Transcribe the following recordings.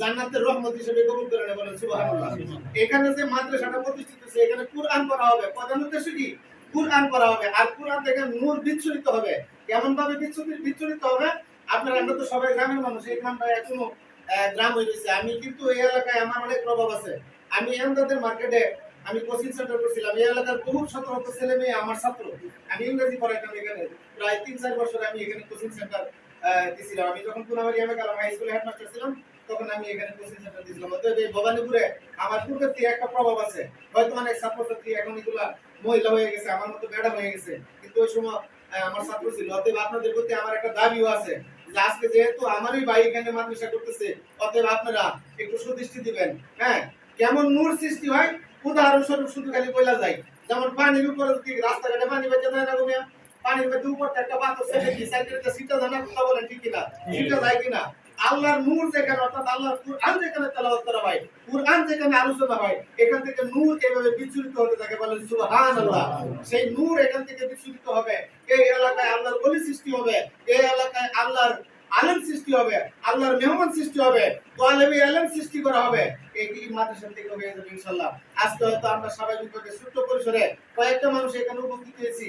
জান্নাতের রহমত হিসেবে কবুল করে নেবেন সুবহানাল্লাহ। এখানে যে মাদ্রাসাটা প্রতিষ্ঠিত হয়েছে, এখানে কোরআন পড়া হবে। প্রধান উদ্দেশ্য কি? কোরআন পড়া হবে। আর কোরআন থেকে নূর বিচ্ছুরিত হবে। কেমন ভাবে বিচ্ছুরিত বিচ্ছুরিত হবে? আপনারা, আমরা তো সবাই গ্রামের মানুষ। এই গ্রামটা এখনও গ্রাম হয়ে গেছে আমি কিন্তু এই এলাকায় আমার অনেক প্রভাব আছে। আমি এমদাদের মার্কেটে আমি কোচিং সেন্টার করছিলাম। এই এলাকার বহু শত ছেলে মেয়ে আমার ছাত্র। আমি ইংরেজি পড়াইতাম এখানে। প্রায় তিন চার বছর আমি এখানে কোচিং সেন্টার দিছিলাম। আমি যখন হাই স্কুলে হেডমাস্টার ছিলাম, তখন আমি এখানে কোচিং সেন্টার এই ভবানীপুরে আমার একটা প্রভাব আছে। হয়তো অনেক এখন এগুলা মহিলা হয়ে গেছে, আমার মতো হয়ে গেছে। কিন্তু ওই সময় আমার ছাত্র ছিল। অতএব আপনাদের প্রতি আমার একটা দাবিও আছে যে আজকে যেহেতু আমারই ভাই এখানে মাদ্রাসা করতেছে, অতএব আপনারা একটু সুদৃষ্টি দিবেন। হ্যাঁ কেমন নূর সৃষ্টি হয়? উদাহরণস্বরূপ শুধু খালি বলা যায়। যেমন পানির উপরে রাস্তাঘাটে পানি বেঁচে যায় না পানির মধ্যে উপর একটা ছেড়ে সাইকেলটা সিটা জানা কথা বলেন ঠিক কিনা? সিটা যায় কিনা? আল্লাহর নূর যেখানে অর্থাৎ আল্লাহর কুরআন যেখানে তেলাওয়াত করা হয় কুরআন যেখানে আলোচনা হয় এখান থেকে নূর এভাবে বিচ্ছুরিত হতে থাকে বলেন সুবহানাল্লাহ। সেই নূর এখান থেকে বিচ্ছুরিত হবে। এই এলাকায় আল্লাহর বলি সৃষ্টি হবে। এই এলাকায় আল্লাহর আলেম সৃষ্টি হবে, আল্লাহর মেহমান সৃষ্টি হবে আলেম সৃষ্টি করা হবে। এই মাদ্রাসা থেকে হয়ে যাবে ইনশাআল্লাহ। আজকে হয়তো আমরা সবাই স্বাভাবিকভাবে ছোট্ট পরিসরে কয়েকটা মানুষ এখানে উপস্থিত হয়েছি।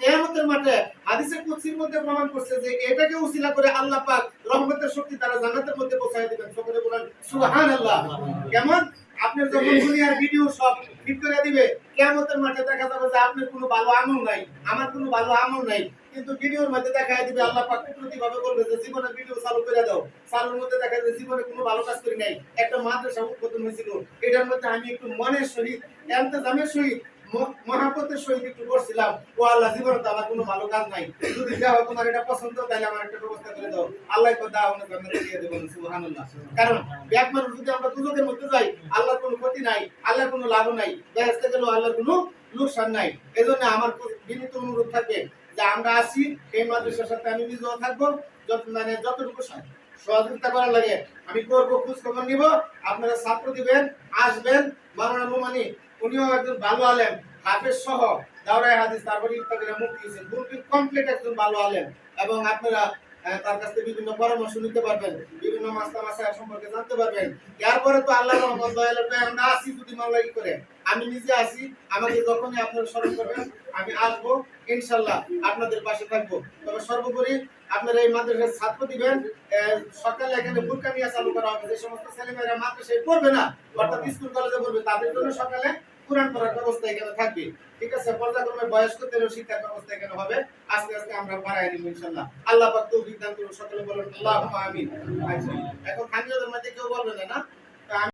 কিয়ামতের মাঠে হাদিসের মধ্যে প্রমাণ করছে যে এটাকে উসিলা করে আল্লাহ পাক রহমতের শক্তি তারা জান্নাতের মধ্যে পৌঁছায় দিবেন। সকলে বলেন, সুবহানাল্লাহ। কেমন? আপনার যখন দুনিয়ার ভিডিও সব ঠিক করে দিবে, কিয়ামতের মাঠে দেখা যাবে যে আপনার কোনো ভালো আমল নাই, আমার কোনো ভালো আমল নাই। কিন্তু ভিডিওর মধ্যে দেখা দিবে, আল্লাহ পাক কুদরতি ভাবে বলবে যে জীবনে ভিডিও চালু করে দাও। চালুর মধ্যে দেখা যাবে জীবনে কোনো ভালো কাজ করি নাই। একটা মাদ্রাসা উদ্বোধন হয়েছিল। এটার মধ্যে আমি একটু মনের সহিত এমতেজামের সহিত মহাপতের সহিত একটু করছিলাম ও আল্লাহ, জীবনে তো আমার কোনো ভালো কাজ নাই। যদি যাও তোমার এটা পছন্দ, তাহলে আমার একটা ব্যবস্থা করে দাও। আল্লাহ তো দাও না জান্নাতে দিয়ে দেবেন সুবহানাল্লাহ। কারণ ব্যাক মানুষ যদি আমরা দুজনের মধ্যে যাই, আল্লাহর কোনো ক্ষতি নাই, আল্লাহর কোনো লাভ নাই। বেহেস্তে গেলেও আল্লাহর কোনো লোকসান নাই। এজন্য আমার বিনীত অনুরোধ থাকবে যে আমরা আছি, এই মাদ্রাসার সাথে আমি নিজেও থাকব, যত মানে যতটুকু সহযোগিতা করার লাগে, আমি করব খোঁজ খবর নিব, আপনারা ছাত্র দিবেন, আসবেন। মাওলানা মোমানি, উনিও একজন ভালো আলেম, হাফেজ সহ দাওরাই হাদিস, তারপরে ইত্যাদি মুক্তি হয়েছেন কমপ্লিট একজন ভালো আলেম। এবং আপনারা তার কাছ থেকে বিভিন্ন পরামর্শ নিতে পারবেন, বিভিন্ন মাস্তা মাসা সম্পর্কে জানতে পারবেন। এরপরে তো আল্লাহ দয়ালের ভাই আমরা আসি যদি মামলা করে। আমি নিজে আসি, আমাকে যখনই আপনারা স্মরণ করবেন, আমি আসব, ইনশাল্লাহ আপনাদের পাশে থাকব। তবে সর্বোপরি আপনারা এই মাদ্রাসার ছাত্র দিবেন সকালে এখানে বুরকা চালু করা হবে। যে সমস্ত ছেলেমেয়েরা মাদ্রাসায় পড়বে না, অর্থাৎ স্কুল কলেজে পড়বে, তাদের জন্য সকালে কোরআন পড়ার ব্যবস্থা এখানে থাকবে। ঠিক আছে? পর্যায়ক্রমে বয়স্কদেরও শিক্ষার ব্যবস্থা এখানে হবে। আস্তে আস্তে আমরা বাড়াই নিব ইনশাল্লাহ আল্লাহ পাক তৌফিক দান করুন। সকলে বলেন আল্লাহ আমিন। আচ্ছা। এখন খানিয়াদের মধ্যে কেউ বলবে না না?